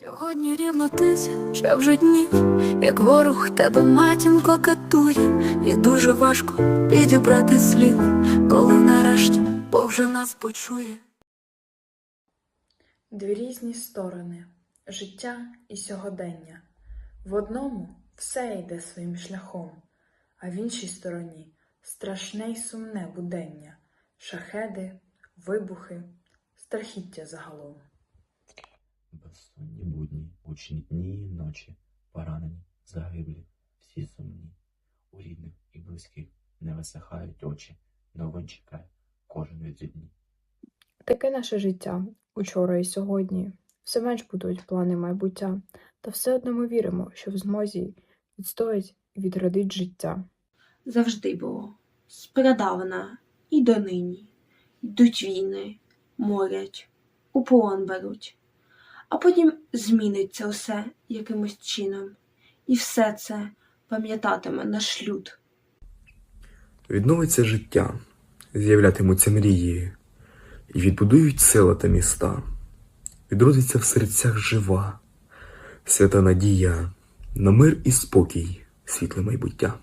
Сьогодні рівно тисяча вже днів, як ворог тебе матінко катує, і дуже важко підібрати слів, коли нарешті Бог вже нас почує. Дві різні сторони життя і сьогодення. В одному все йде своїм шляхом, а в іншій стороні страшне й сумне будення, шахеди, вибухи, страхіття загалом. Безсонні будні, гучні дні і ночі, поранені, загиблі, всі сумні. У рідних і близьких не висихають очі, новин чекає кожен від дні. Таке наше життя учора і сьогодні. Все менш будуть плани майбуття, та все одно ми віримо, що в змозі відстоять і відродить життя. завжди було. Спрадавна і донині. Йдуть війни, морять, у полон беруть. А потім зміниться все якимось чином. І все це пам'ятатиме наш люд. Відновиться життя, з'являтимуться мрії, і відбудують села та міста. Відродиться в серцях жива, свята надія на мир і спокій, світле майбуття.